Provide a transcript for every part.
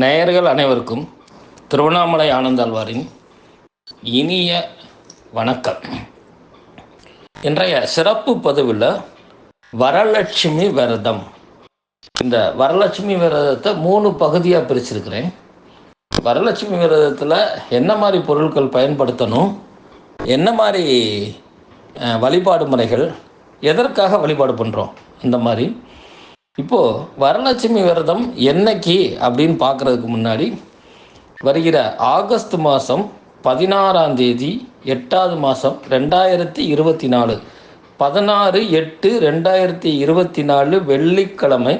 நேயர்கள் அனைவருக்கும் திருவண்ணாமலை ஆனந்தாழ்வாரின் இனிய வணக்கம். இன்றைய சிறப்பு பதிவில் வரலட்சுமி விரதம். இந்த வரலட்சுமி விரதத்தை மூணு பகுதியாக பிரிச்சிருக்கிறேன். வரலட்சுமி விரதத்தில் என்ன மாதிரி பொருட்கள் பயன்படுத்தணும்? என்ன மாதிரி வழிபாடு முறைகள்? எதற்காக வழிபாடு பண்ணுறோம் இந்த மாதிரி. இப்போது வரலட்சுமி விரதம் என்னைக்கு அப்படின்னு பார்க்குறதுக்கு முன்னாடி வருகிற ஆகஸ்ட் மாதம் பதினாறாம் தேதி எட்டாவது மாதம் ரெண்டாயிரத்தி இருபத்தி நாலு. பதினாறு எட்டு ரெண்டாயிரத்தி இருபத்தி நாலு வெள்ளிக்கிழமை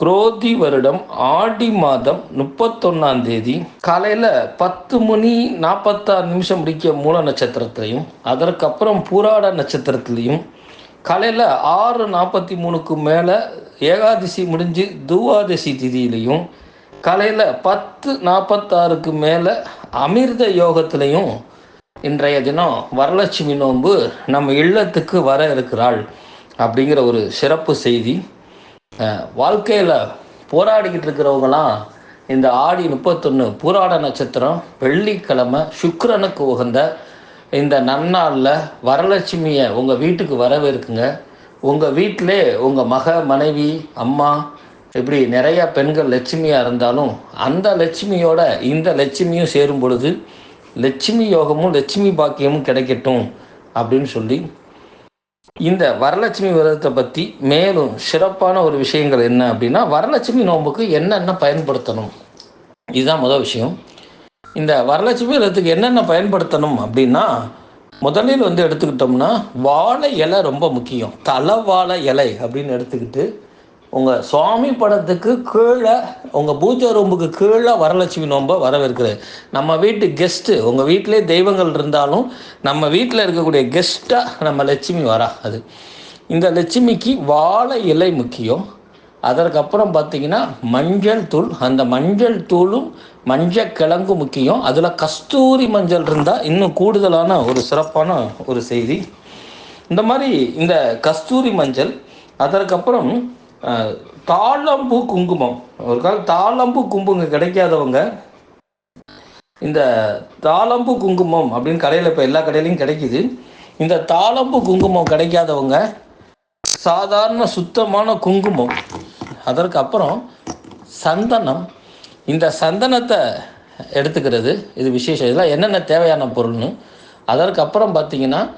குரோதி வருடம் ஆடி மாதம் முப்பத்தொன்னாம் தேதி. காலையில் பத்து மணி நாற்பத்தாறு நிமிஷம் முடிக்க மூல நட்சத்திரத்திலையும் அதற்கப்புறம் பூராட நட்சத்திரத்திலையும் காலையில் ஆறு நாற்பத்தி மூணுக்கு மேலே ஏகாதசி முடிஞ்சு துவாதசி திதியிலையும் காலையில் பத்து நாற்பத்தாறுக்கு மேலே அமிர்த யோகத்திலையும் இன்றைய தினம் வரலட்சுமி நோன்பு நம்ம இல்லத்துக்கு வர இருக்கிறாள் அப்படிங்கிற ஒரு சிறப்பு செய்தி. வாழ்க்கையில் போராடிக்கிட்டு இருக்கிறவங்களாம் இந்த ஆடி முப்பத்தொன்று பூராட நட்சத்திரம் வெள்ளிக்கிழமை சுக்கரனுக்கு உகந்த இந்த நன்னாளில் வரலட்சுமியை உங்கள் வீட்டுக்கு வரவேற்குங்க. உங்கள் வீட்டிலே உங்கள் மக மனைவி அம்மா இப்படி நிறையா பெண்கள் லட்சுமியாக இருந்தாலும் அந்த லட்சுமியோட இந்த லட்சுமியும் சேரும் பொழுது லட்சுமி யோகமும் லட்சுமி பாக்கியமும் கிடைக்கட்டும் அப்படின்னு சொல்லி இந்த வரலட்சுமி விரதத்தை பற்றி மேலும் சிறப்பான ஒரு விஷயங்கள் என்ன அப்படின்னா வரலட்சுமி நோன்புக்கு என்னென்ன பயன்படுத்தணும்? இதுதான் முதல் விஷயம். இந்த வரலட்சுமி விரதத்துக்கு என்னென்ன பயன்படுத்தணும் அப்படின்னா முதலில் வந்து எடுத்துக்கிட்டோம்னா வாழை இலை ரொம்ப முக்கியம். தலை வாழை இலை அப்படின்னு எடுத்துக்கிட்டு உங்கள் சுவாமி படத்துக்கு கீழே உங்கள் பூஜை ரூமுக்கு கீழே வரலட்சுமி நோம்பை வரவேற்கிறது நம்ம வீட்டு கெஸ்ட்டு உங்கள் வீட்டிலே தெய்வங்கள் இருந்தாலும் நம்ம வீட்டில் இருக்கக்கூடிய கெஸ்ட்டாக நம்ம லட்சுமி வரா அது. இந்த லட்சுமிக்கு வாழை இலை முக்கியம். அதற்கப்புறம் பார்த்தீங்கன்னா மஞ்சள் தூள். அந்த மஞ்சள் தூளும் மஞ்சள் கிழங்கும் முக்கியம். அதில் கஸ்தூரி மஞ்சள் இருந்தால் இன்னும் கூடுதலான ஒரு சிறப்பான ஒரு செய்தி. இந்த மாதிரி இந்த கஸ்தூரி மஞ்சள் அதற்கப்புறம் தாளம்பூ குங்குமம். ஒரு கால தாளம்பூ குங்குமம் கிடைக்காதவங்க இந்த தாளம்பூ குங்குமம் அப்படின்னு கடையில் இப்போ எல்லா கடையிலையும் கிடைக்குது. இந்த தாளம்பூ குங்குமம் கிடைக்காதவங்க சாதாரண சுத்தமான குங்குமம் அதற்கு அப்புறம் சந்தனம். இந்த சந்தனத்தை எடுத்துக்கிறது இது விசேஷம். இதெல்லாம் என்னென்ன தேவையான பொருள்னு. அதற்கு அப்புறம் பார்த்தீங்கன்னா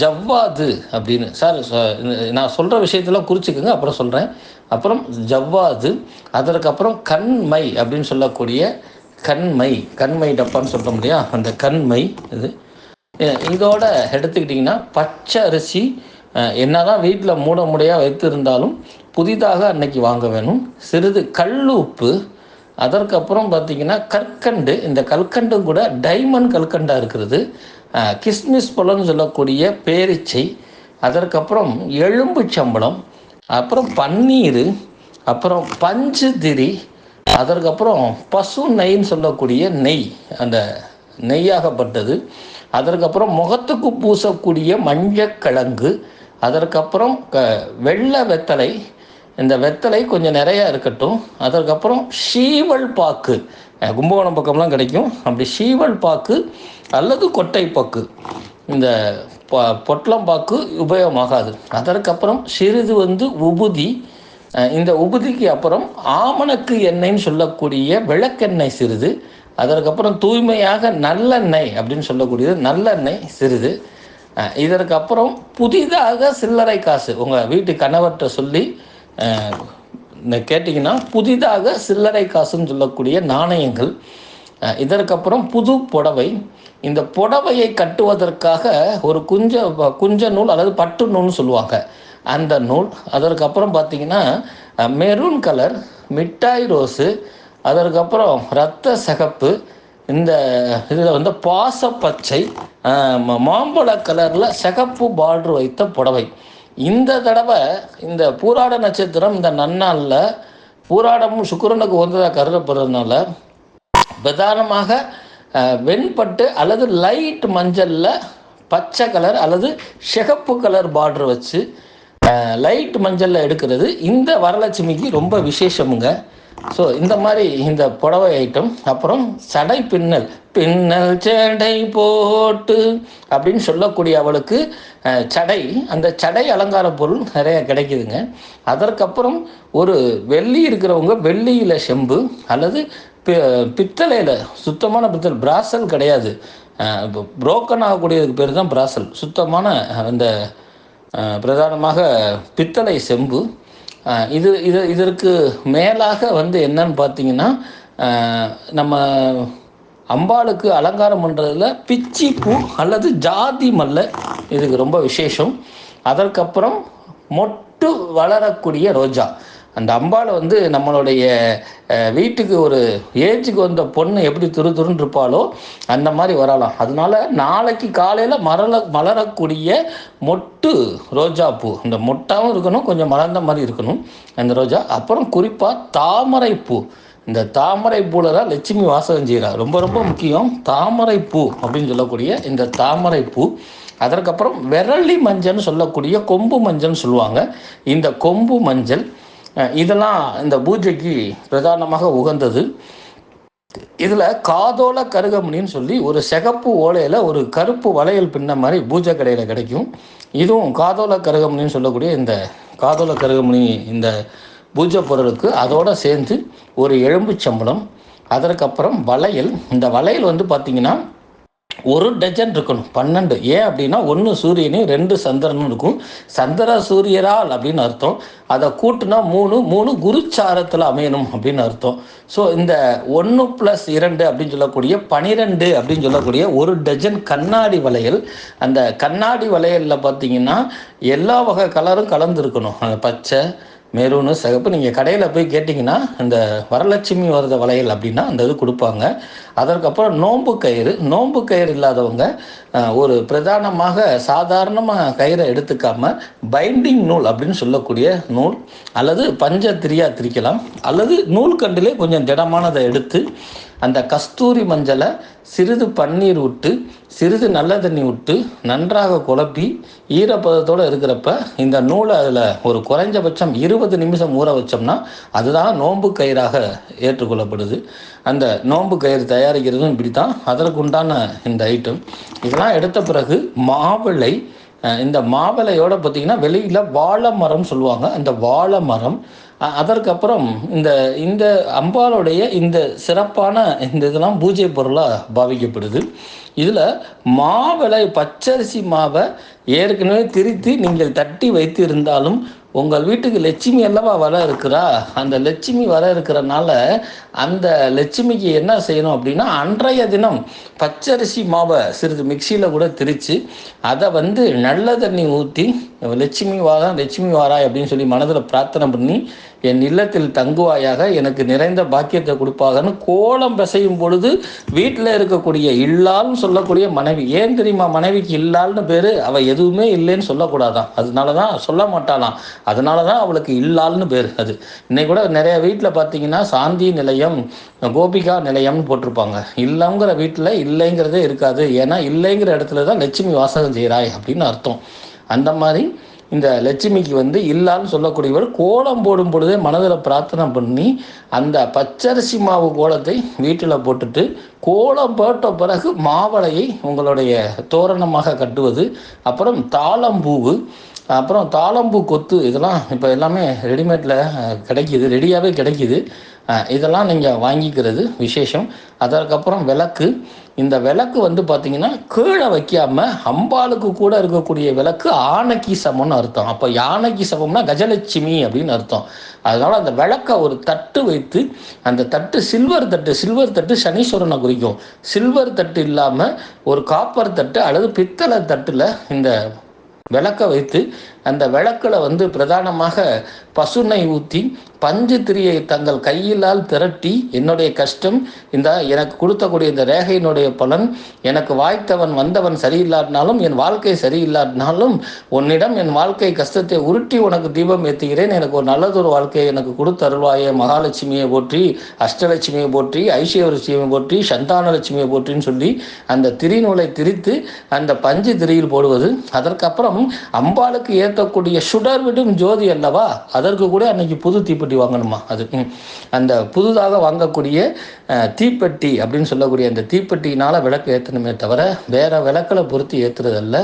ஜவ்வாது அப்படின்னு. சார் இந்த- நான் சொல்கிற விஷயத்தெல்லாம் குறிச்சிக்கோங்க அப்புறம் சொல்கிறேன் அப்புறம் ஜவ்வாது அதற்கப்புறம் கண்மை அப்படின்னு சொல்லக்கூடிய கண்மை. கண்மை டப்பான்னு சொல்கிறோம் இல்லையா? அந்த கண்மை இது. இதோட எடுத்துக்கிட்டிங்கன்னா பச்சை அரிசி என்ன என்னதான் வீட்டில் மூட முடியாக வைத்திருந்தாலும் புதிதாக அன்னைக்கு வாங்க வேணும். சிறிது கல் உப்பு அதற்கப்புறம் பார்த்தீங்கன்னா கற்கண்டு. இந்த கற்கண்டும் கூட டைமண்ட் கல்கண்டாக இருக்கிறது. கிஸ்மிஸ் பழம்னு சொல்லக்கூடிய பேரிச்சை அதற்கப்புறம் எலும்பு சம்பளம் அப்புறம் பன்னீர் அப்புறம் பஞ்சு திரி அதற்கப்புறம் பசு நெய்ன்னு சொல்லக்கூடிய நெய் அந்த நெய்யாகப்பட்டது. அதற்கப்புறம் முகத்துக்கு பூசக்கூடிய மஞ்சக்கிழங்கு அதற்கப்புறம் க வெள்ளை வெத்தலை இந்த வெத்தலை கொஞ்சம் நிறையா இருக்கட்டும். அதற்கப்புறம் ஷீவல் பாக்கு. கும்பகோணம் பக்கம்லாம் கிடைக்கும். அப்படி ஷீவல் பாக்கு அல்லது கொட்டை பாக்கு. இந்த பொ- பாக்கு உபயோகமாகாது. அதற்கப்புறம் சிறிது வந்து உபுதி. இந்த உபுதிக்கு அப்புறம் ஆமணக்கு எண்ணெய்ன்னு சொல்லக்கூடிய விளக்கெண்ணெய் சிறிது. அதற்கப்புறம் தூய்மையாக நல்லெண்ணெய் அப்படின்னு சொல்லக்கூடியது. நல்லெண்ணெய் சிறிது. இதற்கப்புறம் புதிதாக சில்லறை காசு. உங்கள் வீட்டு கணவர்கிட்ட சொல்லி கேட்டிங்கன்னா புதிதாக சில்லறை காசுன்னு சொல்லக்கூடிய நாணயங்கள் இதற்கப்புறம் புது புடவை. இந்த புடவையை கட்டுவதற்காக ஒரு குஞ்ச குஞ்ச நூல் அல்லது பட்டு நூல்னு சொல்லுவாங்க. அந்த நூல் அதற்கப்புறம் பார்த்தீங்கன்னா மெரூன் கலர் மிட்டாய் ரோஸு அதற்கப்புறம் ரத்த சிகப்பு இந்த இதில் வந்து பாசப்பச்சை மாம்பழ கலரில் சிகப்பு பார்டர் வைத்த புடவை. இந்த தடவை இந்த பூராட நட்சத்திரம் இந்த நன்னாளில் பூராடமும் சுக்கரனுக்கு உகந்ததாக கருதப்படுறதுனால பிரதானமாக வெண்பட்டு அல்லது லைட் மஞ்சளில் பச்சை கலர் அல்லது சிகப்பு கலர் பார்டர் வச்சு லைட் மஞ்சளில் எடுக்கிறது. இந்த வரலட்சுமிக்கு ரொம்ப விசேஷமுங்க. ஸோ இந்த மாதிரி இந்த புடவை ஐட்டம் அப்புறம் சடை பின்னல் பின்னல் சடை போட்டு அப்படின்னு சொல்லக்கூடிய அவளுக்கு சடை அந்த சடை அலங்கார பொருள் நிறைய கிடைக்குதுங்க. அதற்கப்புறம் ஒரு வெள்ளி இருக்கிறவங்க வெள்ளியில் செம்பு அல்லது பி- பித்தளையில் சுத்தமான பித்தல் பிராசல் கிடையாது. இப்போ புரோக்கன் ஆகக்கூடியதுக்கு பேர் தான் பிராசல். சுத்தமான அந்த பிரதானமாக பித்தளை செம்பு இது இது இதற்கு மேலாக வந்து என்னன்னு பார்த்தீங்கன்னா நம்ம அம்பாளுக்கு அலங்காரம் பண்ணுறதுல பிச்சி பூ அல்லது ஜாதி மல்லை இதுக்கு ரொம்ப விசேஷம். அதற்கப்புறம் மொட்டு வளரக்கூடிய ரோஜா. அந்த அம்பாள் வந்து நம்மளுடைய வீட்டுக்கு ஒரு ஏஜுக்கு வந்த பொண்ணு எப்படி துரு துருன்னு இருப்பாளோ அந்த மாதிரி வரலாம் அதனால நாளைக்கு காலையில் மரல மலரக்கூடிய மொட்டு ரோஜாப்பூ இந்த மொட்டாகவும் இருக்கணும் கொஞ்சம் மலர்ந்த மாதிரி இருக்கணும் அந்த ரோஜா. அப்புறம் குறிப்பாக தாமரை பூ இந்த தாமரை பூல தான் லட்சுமி வாசகம் செய்கிறா ரொம்ப ரொம்ப முக்கியம் தாமரை பூ அப்படின்னு சொல்லக்கூடிய இந்த தாமரை பூ. அதற்கப்புறம் விரலி மஞ்சள்னு சொல்லக்கூடிய கொம்பு மஞ்சள்னு சொல்லுவாங்க. இந்த கொம்பு மஞ்சள் இதெல்லாம் இந்த பூஜைக்கு பிரதானமாக உகந்தது. இதில் காதோல கருகமணின்னு சொல்லி ஒரு சிகப்பு ஓலையில் ஒரு கருப்பு வளையல் பின்ன மாதிரி பூஜை கடையில் கிடைக்கும். இதுவும் காதோல கருகமணின்னு சொல்லக்கூடிய இந்த காதோல கருகமணி இந்த பூஜை பொருளுக்கு அதோடு சேர்ந்து ஒரு எலும்புச்சம்பளம் அதற்கப்புறம் வளையல். இந்த வளையல் வந்து பார்த்திங்கன்னா ஒரு டஜன் இருக்கணும் பன்னெண்டு. ஏன் அப்படின்னா ஒன்று சூரியனையும் ரெண்டு சந்திரனும் இருக்கும். சந்திர சூரியரால் அப்படின்னு அர்த்தம். அதை கூட்டுனா மூணு மூணு குருச்சாரத்தில் அமையணும் அப்படின்னு அர்த்தம். ஸோ இந்த ஒன்று ப்ளஸ் இரண்டு அப்படின்னு சொல்லக்கூடிய பனிரெண்டு அப்படின்னு சொல்லக்கூடிய ஒரு டஜன் கண்ணாடி வளையல் அந்த கண்ணாடி வளையலில் பார்த்தீங்கன்னா எல்லா வகை கலரும் கலந்துருக்கணும். அந்த பச்சை மெரூனு சிகப்பு. நீங்கள் கடையில் போய் கேட்டிங்கன்னா இந்த வரலட்சுமி வரத வளையல் அப்படின்னா அந்த இது கொடுப்பாங்க. அதற்கப்புறம் நோன்பு கயிறு. நோன்பு கயிறு இல்லாதவங்க ஒரு பிரதானமாக சாதாரணமாக கயிறை எடுத்துக்காம பைண்டிங் நூல் அப்படின்னு சொல்லக்கூடிய நூல் அல்லது பஞ்ச திரியா திரிக்கலாம். அல்லது நூல்கண்டிலே கொஞ்சம் திடமானதை எடுத்து அந்த கஸ்தூரி மஞ்சளை சிறிது பன்னீர் விட்டு சிறிது நல்ல தண்ணி விட்டு நன்றாக குழப்பி ஈரப்பதத்தோடு இருக்கிறப்ப இந்த நூலை அதில் ஒரு குறைஞ்சபட்சம் இருபது நிமிஷம் ஊற வச்சோம்னா அதுதான் நோன்பு கயிறாக ஏற்றுக்கொள்ளப்படுது. அந்த நோன்பு கயிறு தயாரிக்கிறதும் இப்படி தான் அதற்குண்டான இந்த ஐட்டம் இதெல்லாம் எடுத்த பிறகு மாவிளை இந்த மாவிளையோட பார்த்திங்கன்னா வெளியில் வாழை மரம் சொல்லுவாங்க. அந்த வாழை மரம் அதற்கப்புறம் இந்த இந்த அம்பாளுடைய இந்த சிறப்பான இந்த இதெல்லாம் பூஜை பொருளாக பாவிக்கப்படுது. இதில் மாவிளை பச்சரிசி மாவை ஏற்கனவே திரித்து நீங்கள் தட்டி வைத்து இருந்தாலும் உங்கள் வீட்டுக்கு லட்சுமி அல்லவா வர இருக்கிறா? அந்த லட்சுமி வர இருக்கிறனால அந்த லட்சுமிக்கு என்ன செய்யணும் அப்படின்னா அன்றைய தினம் பச்சரிசி மாவை சிறிது மிக்சியில் கூட திரித்து அதை வந்து நல்ல தண்ணி ஊற்றி லட்சுமி வாரா லட்சுமி வாராய் அப்படின்னு சொல்லி மனதில் பிரார்த்தனை பண்ணி என் இல்லத்தில் தங்குவாயாக எனக்கு நிறைந்த பாக்கியத்தை கொடுப்பாகன்னு கோலம் பிசையும் பொழுது வீட்டில் இருக்கக்கூடிய இல்லால்னு சொல்லக்கூடிய மனைவி. ஏன் தெரியுமா? மனைவிக்கு இல்லால்னு பேர் அவள் எதுவுமே இல்லைன்னு சொல்லக்கூடாதான். அதனால தான் சொல்ல மாட்டாளாம். அதனால தான் அவளுக்கு இல்லால்னு பேர். அது இன்னைக்கு கூட நிறைய வீட்டில் பார்த்தீங்கன்னா சாந்தி நிலையம் கோபிகா நிலையம்னு போட்டிருப்பாங்க. இல்லைங்கிற வீட்டில் இல்லைங்கிறதே இருக்காது. ஏன்னா இல்லைங்கிற இடத்துல தான் லட்சுமி வாசகம் செய்கிறாய் அப்படின்னு அர்த்தம். அந்த மாதிரி இந்த லட்சுமிக்கு வந்து இல்லான்னு சொல்லக்கூடியவர் கோலம் போடும் பொழுதே மனதில் பிரார்த்தனை பண்ணி அந்த பச்சரிசி மாவு கோலத்தை வீட்டில் போட்டுட்டு கோலம் போட்ட பிறகு மாவளையை உங்களுடைய தோரணமாக கட்டுவது அப்புறம் தாளம்பூவு அப்புறம் தாளம்பூ கொத்து இதெல்லாம் இப்போ எல்லாமே ரெடிமேடில் கிடைக்கிது ரெடியாகவே கிடைக்கிது. இதெல்லாம் நீங்கள் வாங்கிக்கிறது விசேஷம். அதற்கப்புறம் விளக்கு. இந்த விளக்கு வந்து பார்த்திங்கன்னா கீழே வைக்காமல் அம்பாளுக்கு கூட இருக்கக்கூடிய விளக்கு ஆனைக்கு சமம்னு அர்த்தம். அப்போ யானைக்கு சமம்னா கஜலட்சுமி அப்படின்னு அர்த்தம். அதனால் அந்த விளக்கை ஒரு தட்டு வைத்து அந்த தட்டு சில்வர் தட்டு சில்வர் தட்டு சனீஸ்வரனை குறிக்கும். சில்வர் தட்டு இல்லாமல் ஒரு காப்பர் தட்டு அல்லது பித்தளை தட்டில் இந்த விளக்க வைத்து அந்த விளக்கில் வந்து பிரதானமாக பசுனை ஊற்றி பஞ்சு திரியை தங்கள் கையிலால் திரட்டி என்னுடைய கஷ்டம் இந்த எனக்கு கொடுத்தக்கூடிய இந்த ரேகையினுடைய பலன் எனக்கு வாய்த்தவன் வந்தவன் சரியில்லாட்டினாலும் என் வாழ்க்கை சரியில்லாட்டினாலும் உன்னிடம் என் வாழ்க்கை கஷ்டத்தை உருட்டி உனக்கு தீபம் ஏற்றுகிறேன் எனக்கு ஒரு நல்லதொரு வாழ்க்கையை எனக்கு கொடுத்தருள்வாயே மகாலட்சுமியை போற்றி அஷ்டலட்சுமியை போற்றி ஐஸ்வர்யலட்சுமியை போற்றி சந்தானலட்சுமியை போற்றின்னு சொல்லி அந்த திரிநூலை திரித்து அந்த பஞ்சு திரியில் போடுவது. அதற்கப்புறம் அம்பாளுக்கு ஏற்ற இருக்கக்கூடிய சுடர் விடும் ஜோதி அல்லவா? அதற்கு கூட அன்னைக்கு புது தீப்பெட்டி வாங்கணுமா? அது அந்த புதுதாக வாங்கக்கூடிய தீப்பெட்டி அப்படின்னு சொல்லக்கூடிய அந்த தீப்பெட்டியினால் விளக்கு ஏற்றணுமே தவிர வேற விளக்கில் பொருத்தி ஏற்றுறதல்ல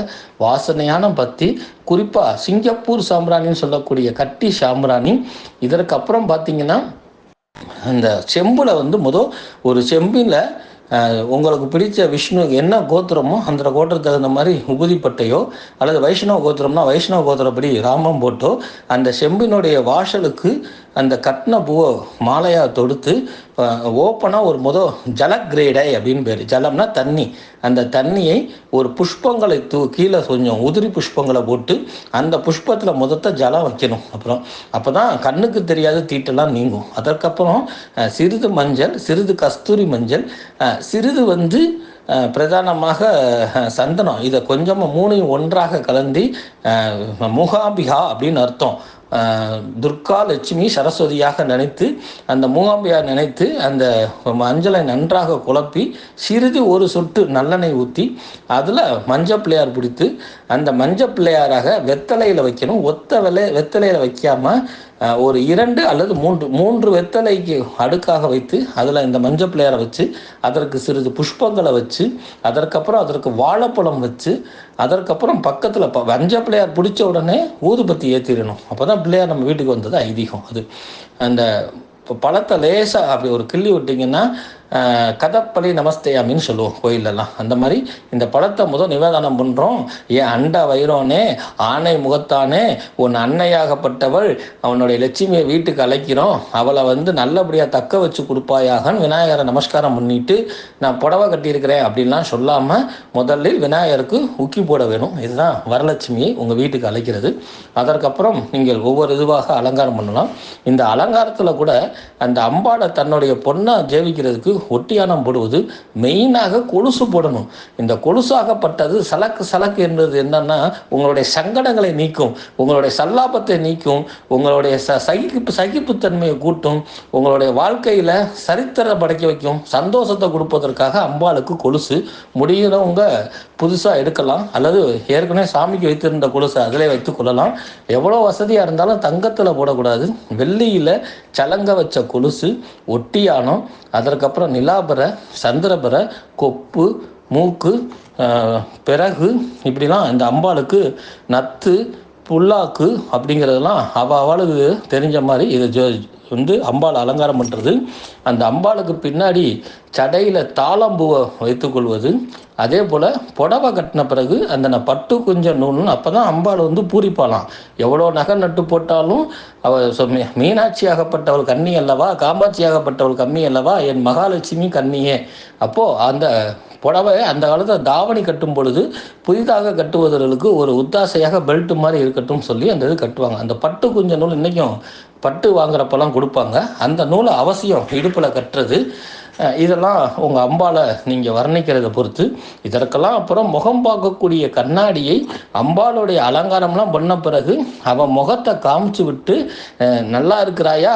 வாசனையான பத்தி குறிப்பாக சிங்கப்பூர் சாம்பிராணின்னு சொல்லக்கூடிய கட்டி சாம்பிராணி. இதற்கப்புறம் பார்த்தீங்கன்னா அந்த செம்பில் வந்து முதல் ஒரு செம்பில் உங்களுக்கு பிடிச்ச விஷ்ணு என்ன கோத்திரமோ அந்த கோத்திரத்துக்கு தகுந்த மாதிரி உபதிப்பட்டையோ அல்லது வைஷ்ணவ கோத்திரம்னா வைஷ்ணவ கோத்திரப்படி ராமம் போட்டோ அந்த செம்பினுடைய வாசலுக்கு அந்த கட்டின பூவை மாலையாக தொடுத்து ஓப்பனாக ஒரு முத ஜல கிரேடை அப்படின்னு பேர். ஜலம்னா தண்ணி. அந்த தண்ணியை ஒரு புஷ்பங்களை தூ கீழே கொஞ்சம் உதிரி புஷ்பங்களை போட்டு அந்த புஷ்பத்தில் முதத்த ஜலம் வைக்கணும். அப்புறம் அப்போ தான் கண்ணுக்கு தெரியாத தீட்டெல்லாம் நீங்கும். அதற்கப்புறம் சிறிது மஞ்சள் சிறிது கஸ்தூரி மஞ்சள் சிறிது வந்து பிரதானமாக சந்தனம். இதை கொஞ்சமாக மூணையும் ஒன்றாக கலந்து முகாபிகா அப்படின்னு அர்த்தம். துர்கா லட்சுமி சரஸ்வதியாக நினைத்து அந்த மூகாம்பியார் நினைத்து அந்த மஞ்சளை நன்றாக குழப்பி சிறிது ஒரு சொட்டு நல்லெண்ணெய் ஊற்றி அதில் மஞ்சள் பிள்ளையார் பிடித்து அந்த மஞ்சள் பிள்ளையாராக வெத்தலையில் வைக்கணும். ஒத்த வெலை வெத்தலையில் வைக்காம ஒரு இரண்டு அல்லது மூன்று மூன்று வெத்தலைக்கு அடுக்காக வைத்து அதில் இந்த மஞ்சள் பிள்ளையாரை வச்சு அதற்கு சிறிது புஷ்பங்களை வச்சு அதற்கப்புறம் அதற்கு வாழைப்பழம் வச்சு அதற்கப்புறம் பக்கத்தில் ப மஞ்சள் பிள்ளையார் பிடிச்ச உடனே ஊதுபத்தி ஏற்றிடணும் அப்போ தான் பிள்ளையார் நம்ம வீட்டுக்கு வந்தது ஐதீகம். அது அந்த இப்போ பழத்தை லேசாக அப்படி ஒரு கிள்ளி விட்டிங்கன்னா கதப்பலி நமஸ்தேயாமின்னு சொல்லுவோம் கோயிலெல்லாம். அந்த மாதிரி இந்த பழத்தை முதல் நிவேதனம் பண்ணுறோம் ஏன் அண்ட வைரோனே ஆணை முகத்தானே உன் அன்னையாகப்பட்டவள் அவனுடைய லட்சுமியை வீட்டுக்கு அழைக்கிறோம். அவளை வந்து நல்லபடியாக தக்க வச்சு கொடுப்பாயாகன்னு விநாயகரை நமஸ்காரம் பண்ணிட்டு நான் புடவை கட்டியிருக்கிறேன் அப்படின்லாம் சொல்லாமல் முதலில் விநாயகருக்கு உக்கி போட வேணும். இதுதான் வரலட்சுமியை உங்கள் வீட்டுக்கு அழைக்கிறது. அதற்கப்புறம் நீங்கள் ஒவ்வொரு இதுவாக அலங்காரம் பண்ணலாம். இந்த அலங்காரத்தில் கூட அந்த அம்பாடை தன்னுடைய பொண்ணை ஜெயிக்கிறதுக்கு ஒட்டியானம் போடுவது மெயினாக கொலுசு போடணும். இந்த கொலுசாகப்பட்டது சலக்கு சலக்கு என்பது என்னன்னா உங்களுடைய சங்கடங்களை நீக்கும் உங்களுடைய சல்லாபத்தை நீக்கும் உங்களுடைய ச சகிப்பு சகிப்புத்தன்மையை கூட்டும் உங்களுடைய வாழ்க்கையில் சரித்திரம் படைக்க வைக்கும் சந்தோஷத்தை கொடுப்பதற்காக அம்பாளுக்கு கொலுசு முடிகிறவங்க புதுசாக எடுக்கலாம் அல்லது ஏற்கனவே சாமிக்கு வைத்திருந்த கொலுசு அதிலே வைத்து கொள்ளலாம். எவ்வளோ வசதியாக இருந்தாலும் தங்கத்தில் போடக்கூடாது. வெள்ளியில் சலங்க வச்ச கொலுசு ஒட்டியானம் அதற்கப்புறம் நிலாபரை சந்திரபரை கொப்பு மூக்கு பிறகு இப்படிலாம் இந்த அம்பாளுக்கு நத்து புல்லாக்கு அப்படிங்கிறதெல்லாம் அவ அவளுக்கு தெரிஞ்ச மாதிரி இது வந்து அம்பாள் அலங்காரம் பண்ணுறது அந்த அம்பாளுக்கு பின்னாடி சடையில் தாளம்பூவை வைத்துக்கொள்வது அதே போல் புடவை கட்டின பிறகு அந்த ந- பட்டு குஞ்ச நூல்னு அப்போ தான் அம்பாள் வந்து பூரிப்பாளாம். எவ்வளோ நகை நட்டு போட்டாலும் அவள் சொ- ஆகப்பட்டவள் கண்ணி கன்னி அல்லவா? காமாட்சியாகப்பட்டவள் கம்மி அல்லவா? என் மகாலட்சுமி கண்ணியே அப்போது அந்த புடவை அந்த காலத்தில் தாவணி கட்டும் பொழுது புதிதாக கட்டுவதற்கு ஒரு உத்தாசையாக பெல்ட் மாதிரி இருக்கட்டும் சொல்லி அந்த இது கட்டுவாங்க. அந்த பட்டு குஞ்ச நூல் இன்றைக்கும் பட்டு வாங்குறப்பெல்லாம் கொடுப்பாங்க. அந்த நூலை அவசியம் இடுப்பில் கட்டுறது. இதெல்லாம் உங்கள் அம்பாலை நீங்கள் வர்ணிக்கிறத பொறுத்து இதற்கெல்லாம் அப்புறம் முகம் பார்க்கக்கூடிய கண்ணாடியை அம்பாளுடைய அலங்காரம்லாம் பண்ண பிறகு அவன் முகத்தை காமிச்சு விட்டு நல்லா இருக்கிறாயா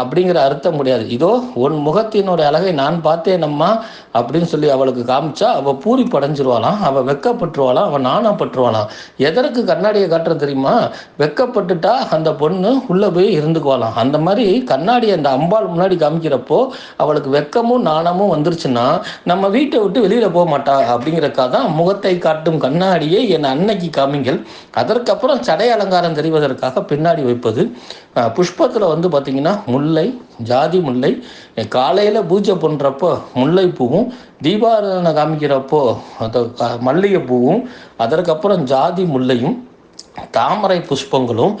அப்படிங்கிற அர்த்தம் முடியாது. இதோ உன் முகத்தினுடைய அழகை நான் பார்த்தேனம்மா அப்படின்னு சொல்லி அவளுக்கு காமிச்சா அவள் பூரி படைஞ்சிருவாளாம் அவள் வெக்கப்பட்டுருவாளாம் அவள் நாணப்பட்டுருவாளாம் எதற்கு கண்ணாடியை காட்டுற தெரியுமா? வெக்கப்பட்டுட்டா அந்த பொண்ணு உள்ளே போய் இருந்துக்குவாளாம். அந்த மாதிரி கண்ணாடி அந்த அம்பாள் முன்னாடி காமிக்கிறப்போ அவளுக்கு வெக்கமும் நாணமும் வந்துருச்சுன்னா நம்ம வீட்டை விட்டு வெளியில் போக மாட்டா அப்படிங்கிறக்காக தான் முகத்தை காட்டும் கண்ணாடியே என் அன்னைக்கு காமிங்கள் அதற்கப்புறம் சடை அலங்காரம் தெரிவதற்காக பின்னாடி வைப்பது. புஷ்பத்தில் வந்து பார்த்திங்கன்னா முல்லை ஜாதி முல்லை காலையில் பூஜை பண்ணுறப்போ முல்லை பூவும் தீபாராதனை காமிக்கிறப்போ அந்த மல்லிகை பூவும் அதற்கப்புறம் ஜாதி முல்லையும் தாமரை புஷ்பங்களும்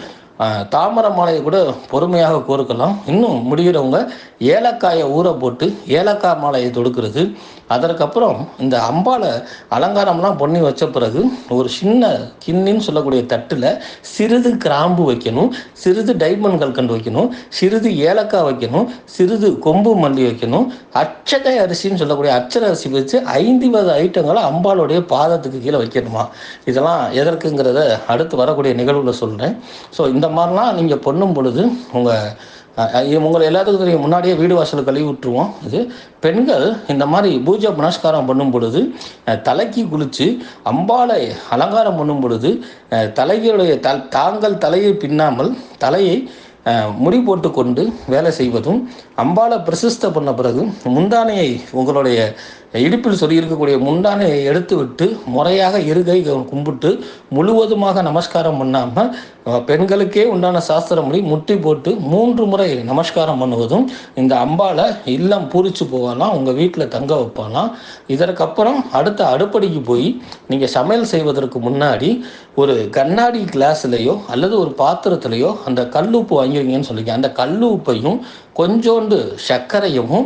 தாமரை மாலையை கூட பொறுமையாக கோர்க்கலாம். இன்னும் முடிகிறவங்க ஏலக்காயை ஊற போட்டு ஏலக்காய் மாலையை தொடுக்கிறது. அதற்கப்புறம் இந்த அம்பாலை அலங்காரம்லாம் பண்ணி வச்ச பிறகு ஒரு சின்ன கிண்ணின்னு சொல்லக்கூடிய தட்டில் சிறிது கிராம்பு வைக்கணும் சிறிது டைமண்ட் கல்கண்டு வைக்கணும் சிறிது ஏலக்காய் வைக்கணும் சிறிது கொம்பு மல்லி வைக்கணும் அச்சகை அரிசின்னு சொல்லக்கூடிய அச்சர அரிசி வச்சு ஐந்து வித ஐட்டங்களை அம்பாளுடைய பாதத்துக்கு கீழே வைக்கணுமா? இதெல்லாம் எதற்குங்கிறத அடுத்து வரக்கூடிய நிகழ்வில் சொல்கிறேன் ஸோ இந்த மாதிரிலாம் நீங்கள் பண்ணும் பொழுது உங்கள் உங்களை எல்லாத்துக்கும் தெரியும். முன்னாடியே வீடு வாசல் கழுவி விட்டுருவோம். இது பெண்கள் இந்த மாதிரி பூஜை புனஸ்காரம் பண்ணும் பொழுது தலைக்கு குளித்து அம்பாளை அலங்காரம் பண்ணும் பொழுது தலைகளுடைய த தாங்கள் தலையை பின்னாமல் தலையை முடி போட்டுக்கொண்டு வேலை செய்வதும் அம்பாளை பிரசிஸ்த பண்ண பிறகு முந்தானையை உங்களுடைய இடுப்பில் சொல்லியிருக்கக்கூடிய முந்தானையை எடுத்து விட்டு முறையாக இருகை கும்பிட்டு முழுவதுமாக நமஸ்காரம் பண்ணாமல் பெண்களுக்கே உண்டான சாஸ்திரமொழி முட்டி போட்டு மூன்று முறை நமஸ்காரம் பண்ணுவதும் இந்த அம்பாளை இல்லம் பூரிச்சு போகலாம் உங்கள் வீட்டில் தங்க வைப்பாலாம் இதற்கப்புறம் அடுத்த அடுப்படிக்கு போய் நீங்கள் சமையல் செய்வதற்கு முன்னாடி ஒரு கண்ணாடி கிளாஸ்லேயோ அல்லது ஒரு பாத்திரத்திலையோ அந்த கல்லுப்பு வாங்கிருங்கன்னு சொல்லிக்க அந்த கல்லுப்பையும் கொஞ்சோண்டு சர்க்கரையும்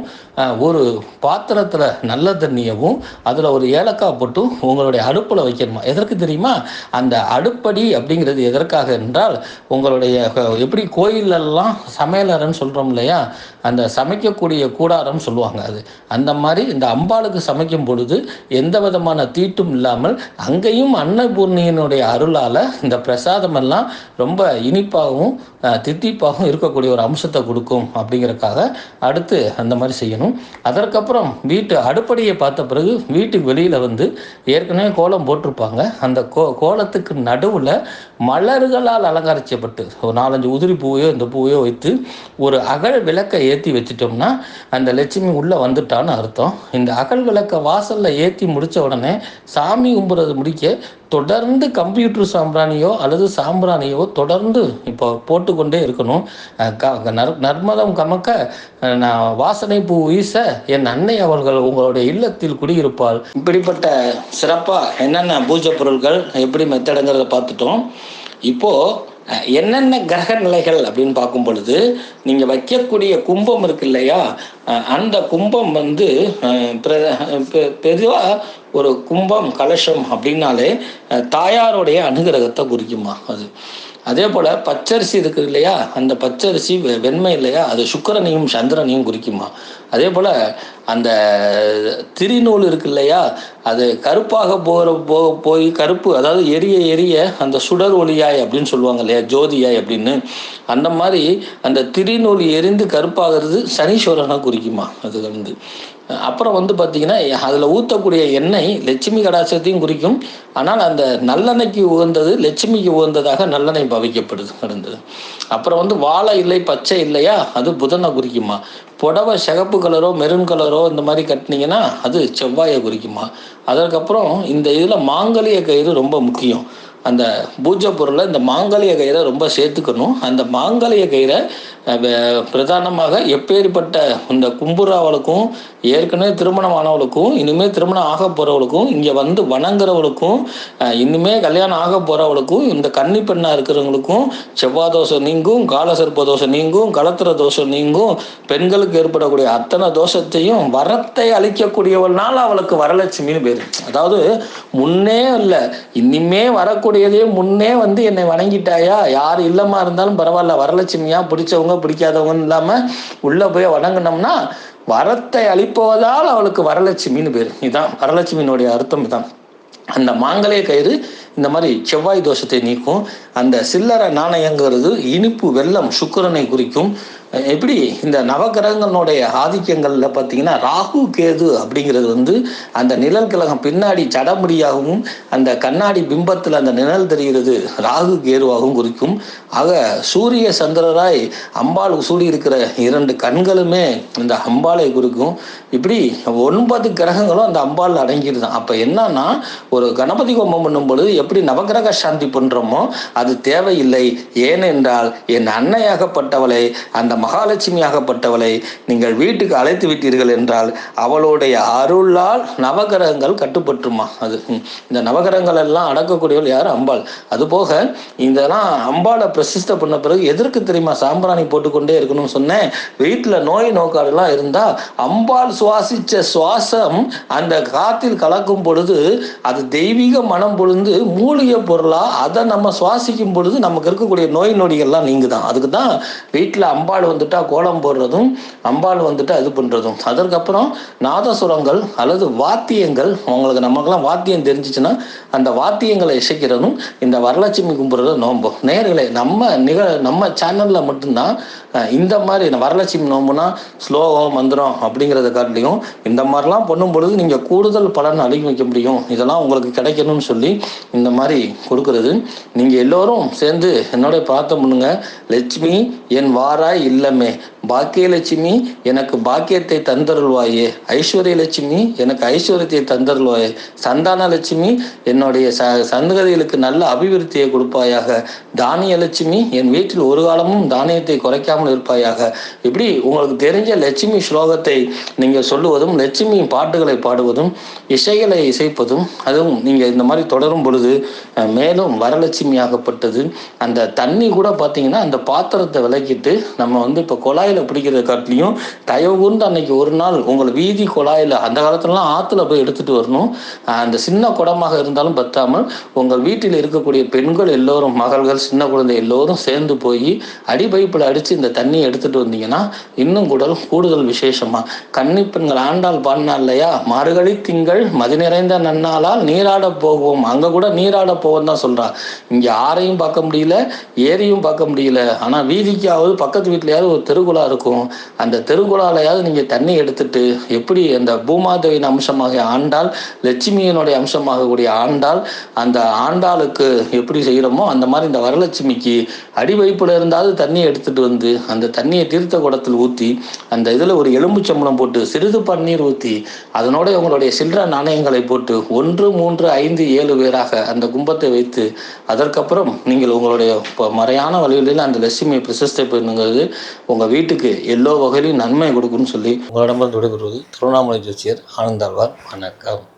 ஒரு பாத்திரத்தில் நல்ல தண்ணியவும் அதில் ஒரு ஏலக்காய் போட்டு உங்களுடைய அடுப்பில் வைக்கணுமா? எதற்கு தெரியுமா? அந்த அடுப்படி அப்படிங்கிறது எதற்காக என்றால் உங்களுடைய எப்படி கோயிலெல்லாம் சமையலறைன்னு சொல்கிறோம் இல்லையா? அந்த சமைக்கக்கூடிய கூடாரம் சொல்லுவாங்க அது. அந்த மாதிரி இந்த அம்பாளுக்கு சமைக்கும் பொழுது எந்த விதமான தீட்டும் இல்லாமல் அங்கேயும் அன்னபூர்ணியினுடைய அருளால் இந்த பிரசாதமெல்லாம் ரொம்ப இனிப்பாகவும் தித்திப்பாகவும் இருக்கக்கூடிய ஒரு அம்சத்தை கொடுக்கும் அப்படிங்கறக்காக அடுத்து அந்த மாதிரி செய்யணும். அதற்கப்புறம் வீட்டு அடுப்படியை பார்த்த பிறகு வீட்டுக்கு வெளியில் வந்து ஏற்கனவே கோலம் போட்டிருப்பாங்க. அந்த கோ கோலத்துக்கு நடுவில் மலர்களால் அலங்கரிக்கப்பட்டு ஒரு நாலஞ்சு உதிரி பூவையோ இந்த பூவையோ வைத்து ஒரு அகல் விளக்கை ஏற்றி வச்சிட்டோம்னா அந்த லட்சுமி உள்ளே வந்துட்டான்னு அர்த்தம். இந்த அகல் விளக்கை வாசலில் ஏற்றி முடித்த உடனே சாமி கும்புறது முடிக்க தொடர்ந்து கம்ப்யூட்டர் சாம்பிராணியோ அல்லது சாம்பிராணியோ தொடர்ந்து இப்போ போட்டுக்கொண்டே இருக்கணும். க- நர்- நர்மதம் கமக்க நான் வாசனை பூ வீச என் அன்னை அவர்கள் உங்களுடைய இல்லத்தில் குடியிருப்பாள். இப்படிப்பட்ட சிறப்பாக என்னென்ன பூஜை பொருட்கள் எப்படி மெத்தடங்கிறத பார்த்துட்டோம். இப்போ என்னென்ன கிரக நிலைகள் அப்படின்னு பார்க்கும் பொழுது நீங்கள் வைக்கக்கூடிய கும்பம் இருக்கு இல்லையா? அந்த கும்பம் வந்து பெதுவாக ஒரு கும்பம் கலசம் அப்படின்னாலே தாயாருடைய அனுகிரகத்தை குறிக்குமா அது. அதே போல் பச்சரிசி இருக்கு இல்லையா? அந்த பச்சரிசி வெ- வெண்மை இல்லையா? அது சுக்கரனையும் சந்திரனையும் குறிக்குமா? அதே போல் அந்த திரிநூல் இருக்கு இல்லையா? அது கருப்பாக போகிற போ போய் கருப்பு அதாவது எரிய எரிய அந்த சுடர் ஒளியாய் அப்படின்னு சொல்லுவாங்க இல்லையா? ஜோதியாய் அப்படின்னு. அந்த மாதிரி அந்த திரிநூல் எரிந்து கருப்பாகிறது சனீஸ்வரனை குறிக்குமா? அது வந்து அப்புறம் வந்து பார்த்தீங்கன்னா அதில் ஊற்றக்கூடிய எண்ணெய் லட்சுமி கடாசத்தையும் குறிக்கும். ஆனால் அந்த நல்லெண்ணெய்க்கு உகந்தது லட்சுமிக்கு உகந்ததாக நல்லெண்ணெய் பவிக்கப்படுது இருந்தது. அப்புறம் வந்து வாழை இல்லை பச்சை இல்லையா? அது புதனை குறிக்குமா? புடவை சிகப்பு கலரோ மெரூன் கலரோ இந்த மாதிரி கட்டினீங்கன்னா அது செவ்வாயை குறிக்குமா? அதற்கப்புறம் இந்த இதில் மாங்கலிய கயிறு ரொம்ப முக்கியம். அந்த பூஜை பொருளை இந்த மாங்கலிய கயிறை ரொம்ப சேர்த்துக்கணும். அந்த மாங்கலிய கயிறை பிரதானமாக எப்பேற்பட்ட இந்த கும்புறாவளுக்கும் ஏற்கனவே திருமணம் ஆனவளுக்கும் இனிமேல் திருமணம் ஆக போகிறவளுக்கும் இங்கே வந்து வணங்குறவளுக்கும் இனிமேல் இனிமே கல்யாணம் ஆக போகிறவளுக்கும் இந்த கன்னி பெண்ணாக இருக்கிறவங்களுக்கும் செவ்வாய் தோஷம் நீங்கும் காலசர்ப்ப தோஷம் நீங்கும் கலத்திர தோஷம் நீங்கும் பெண்களுக்கு ஏற்படக்கூடிய அத்தனை தோஷத்தையும் வரத்தை அளிக்கக்கூடியவள்னால அவளுக்கு வரலட்சுமின்னு பேர். அதாவது முன்னே இல்லை இனிமே வரக்கூடியதே முன்னே வந்து என்னை வணங்கிட்டாயா? யார் இல்லமா இருந்தாலும் பரவாயில்ல வரலட்சுமியா? பிடிச்சவங்க பிடிக்காதவங்கன்னு இல்லாம உள்ள போய் வணங்கினோம்னா வரத்தை அளிப்பவதால் அவளுக்கு வரலட்சுமின்னு பேர். இதான் வரலட்சுமியினுடைய அர்த்தம் தான் அந்த மாங்கலே கயிறு இந்த மாதிரி செவ்வாய் தோஷத்தை நீக்கும். அந்த சில்லறை நாணயங்கிறது இனிப்பு வெள்ளம் சுக்கிரனை குறிக்கும். எப்படி இந்த நவகிரகங்களுடைய ஆதிக்கங்களில் பார்த்தீங்கன்னா ராகு கேது அப்படிங்கிறது வந்து அந்த நிழல் கிரகம் பின்னாடி சடமுடியாகவும் அந்த கண்ணாடி பிம்பத்தில் அந்த நிழல் தெரிகிறது ராகு கேதுவாகவும் குறிக்கும். ஆக சூரிய சந்திரராய் அம்பாள் சூடி இருக்கிற இரண்டு கண்களுமே இந்த அம்பாளை குறிக்கும். இப்படி ஒன்பது கிரகங்களும் அந்த அம்பாள் அடங்கிடுதான் அப்போ என்னன்னா ஒரு கணபதி ஹோமம் பண்ணும் பொழுது எப்படி நவகிரக சாந்தி பண்ணுறோமோ அது தேவையில்லை. ஏனென்றால் என் அன்னையாகப்பட்டவளை அந்த மகாலட்சுமி ஆகப்பட்டவளை நீங்கள் வீட்டுக்கு அழைத்து விட்டீர்கள் என்றால் அவளுடைய அருளால் நவகிரகங்கள் கட்டுப்பட்டுமா? அது இந்த நவகிரகங்கள் எல்லாம் அடக்கக்கூடியவள் யார்? அம்பாள். அதுபோக இதெல்லாம் அம்பாளை பிரசித்த பண்ண பிறகு எதற்கு தெரியுமா சாம்பிராணி போட்டுக்கொண்டே இருக்கணும்னு சொன்னேன்? வீட்டில் நோய் நோக்காடெல்லாம் இருந்தால் அம்பாள் சுவாசித்த சுவாசம் அந்த காத்தில் கலக்கும் பொழுது அது தெய்வீக மனம் பொழுது மூலிகை பொருளாக அதை நம்ம சுவாசிக்கும் பொழுது நமக்கு இருக்கக்கூடிய நோய் நொடிகள்லாம் நீங்குதான். அதுக்கு தான் வீட்டில் அம்பாள் அம்பாள் வந்துட்டா கோலம் போடுறதும் அம்பாள் வந்துட்டு அது பண்ணுறதும் அதற்கப்புறம் நாதசுரங்கள் அல்லது வாத்தியங்கள் அவங்களுக்கு நமக்கெல்லாம் வாத்தியம் தெரிஞ்சிச்சுன்னா அந்த வாத்தியங்களை இசைக்கிறதும் இந்த வரலட்சுமி கும்பிட்றது நோம்பு. நேர்களை நம்ம நிக நம்ம சேனலில் மட்டும்தான் இந்த மாதிரி வரலட்சுமி நோம்புனா ஸ்லோகம் மந்திரம் அப்படிங்கிறத காட்டிலையும் இந்த மாதிரிலாம் பண்ணும் பொழுது நீங்கள் கூடுதல் பலன் அளிக்க வைக்க முடியும். இதெல்லாம் உங்களுக்கு கிடைக்கணும்னு சொல்லி இந்த மாதிரி கொடுக்கறது. நீங்கள் எல்லோரும் சேர்ந்து என்னோட பிரார்த்தம் பண்ணுங்க. லட்சுமி என் வாராய் இல்லமே. பாக்கியலட்சுமி எனக்கு பாக்கியத்தை தந்தருள்வாயே. ஐஸ்வர்ய லட்சுமி எனக்கு ஐஸ்வர்யத்தை தந்தருள்வாயே. சந்தான லட்சுமி என்னுடைய ச சந்ததிகளுக்கு நல்ல அபிவிருத்தியை கொடுப்பாயாக. தானிய லட்சுமி என் வீட்டில் ஒரு காலமும் தானியத்தை குறைக்காமல் இருப்பாயாக. இப்படி உங்களுக்கு தெரிஞ்ச லட்சுமி ஸ்லோகத்தை நீங்கள் சொல்லுவதும் லட்சுமி பாட்டுகளை பாடுவதும் இசைகளை இசைப்பதும் அதுவும் நீங்கள் இந்த மாதிரி தொடரும் பொழுது மேலும் வரலட்சுமி ஆகப்பட்டது. அந்த தண்ணி கூட பார்த்தீங்கன்னா அந்த பாத்திரத்தை விளக்கிட்டு நம்ம வந்து இப்போ குழாயில் பிடிக்கிறத காட்டிலையும் தயவு கூர்ந்து அன்னைக்கு ஒரு நாள் உங்கள் வீதி குழாயில் அந்த காலத்துலலாம் ஆற்றுல போய் எடுத்துட்டு வரணும். அந்த சின்ன குடமாக இருந்தாலும் பத்தாமல் உங்கள் வீட்டில் இருக்கக்கூடிய பெண்கள் எல்லோரும் மகள்கள் சின்ன குழந்தை எல்லோரும் சேர்ந்து போய் அடி பைப்பில் அடித்து இந்த தண்ணியை எடுத்துகிட்டு வந்தீங்கன்னா இன்னும் கூட கூடுதல் விசேஷமா. கன்னிப்பெண்கள் ஆண்டாள் பாடினா இல்லையா? மறுகழி திங்கள் மதி நிறைந்த நன்னாளால் நீராட போவோம். அங்க கூட நீராட போவோம் தான் சொல்றா. இங்கே ஆறையும் பார்க்க முடியல ஏரியும் பார்க்க முடியல. ஆனா வீதிக்காவது பக்கத்து எங்கேயாவது ஒரு தெருகுலா இருக்கும். அந்த தெருகுலாலையாவது நீங்கள் தண்ணி எடுத்துட்டு எப்படி அந்த பூமாதேவியின் அம்சமாக ஆண்டாள் லட்சுமியினுடைய அம்சமாகக்கூடிய ஆண்டாள் அந்த ஆண்டாளுக்கு எப்படி செய்கிறோமோ அந்த மாதிரி இந்த வரலட்சுமிக்கு அடிவைப்புல இருந்தாவது தண்ணியை எடுத்துட்டு வந்து அந்த தண்ணியை தீர்த்த குடத்தில் ஊற்றி அந்த இதில் ஒரு எலும்புச்சம்பளம் போட்டு சிறிது பன்னீர் ஊற்றி அதனோட உங்களுடைய சில்லற நாணயங்களை போட்டு ஒன்று மூன்று ஐந்து ஏழு பேராக அந்த கும்பத்தை வைத்து அதற்கப்புறம் நீங்கள் உங்களுடைய மறையான வழிகளில் அந்த லட்சுமியை பிரசஸ்தை பண்ணுங்கிறது உங்கள் வீட்டுக்கு எல்லோ வகையிலையும் நன்மை கொடுக்கும்னு சொல்லி உங்களிடமிருந்து விடைபெறுவது திருவண்ணாமலை ஜோசியர் ஆனந்தாழ்வார். வணக்கம்.